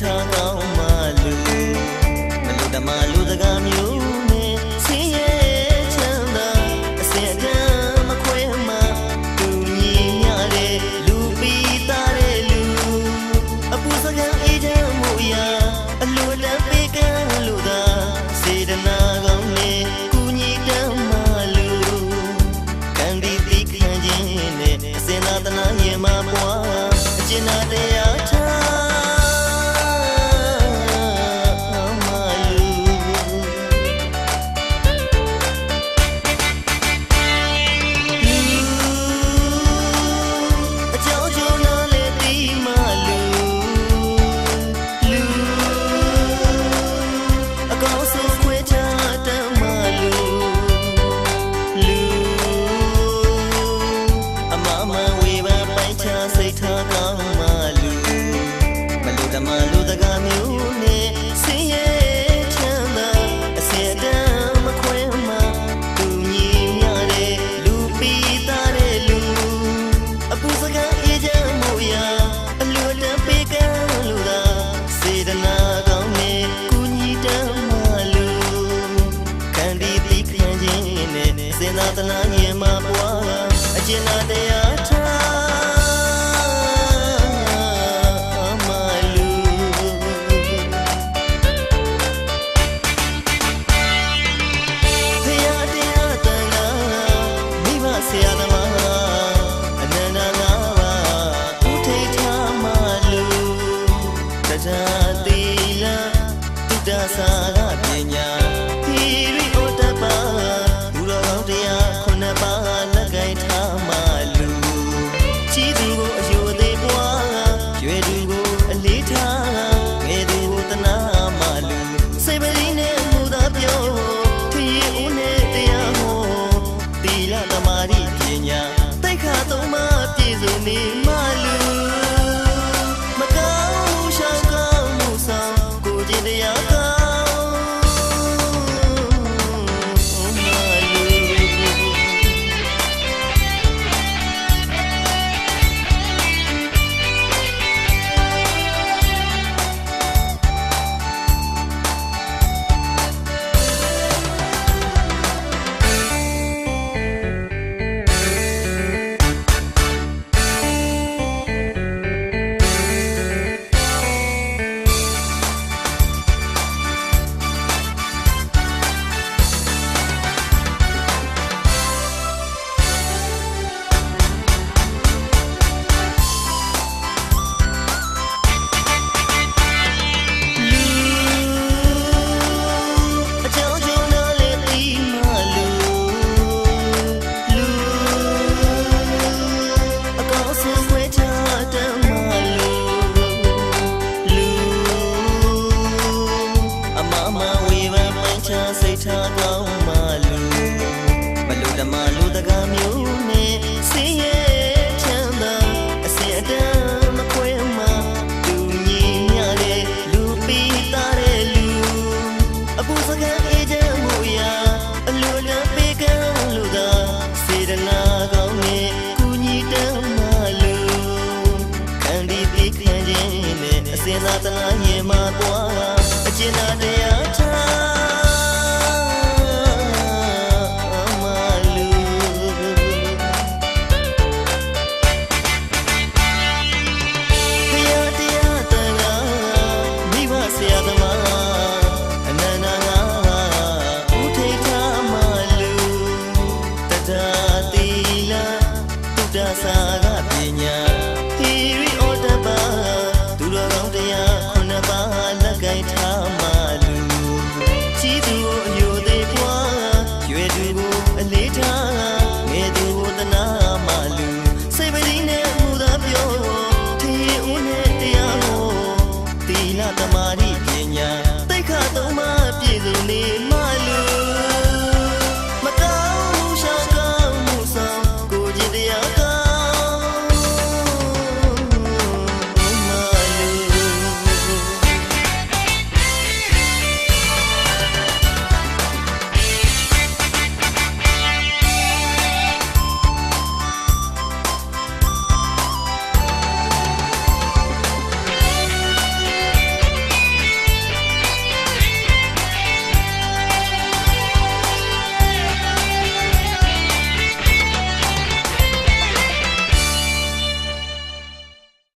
ထားကောင်းမှလူမလူတမလူစကားမျိုးနဲ့ဆင်းရဲချမ်းသာအစင်အတန်းမခွဲမှသူညီရတဲ့လူပီသားတဲ့လူအပူစကားအေးချမ်းမှုရာအလိုလမ်းပေးကမ်းလို့သာစေတနာကောင်းနဲ့ကူညီတမ်းမှလူကံဒီတိခံခြင်းနဲ့အစင်သာတနာရင်မှာပွားအကျဉ်းနာတဲ့ င်သာတလားမြင်မှာပွားအကျဉ်းသာတရားထားမလူဖရာတရားတန်ခါမိဘဆရာသမားအနန္တငါးပါးဦးထိတ်ထားမလူတရားသီလတုဒ္ဒစာ လနမာရီပညာတိုက်ခါသုံးမပြည့်စုံနေ သားညင်မသွားအကျဉ်းသား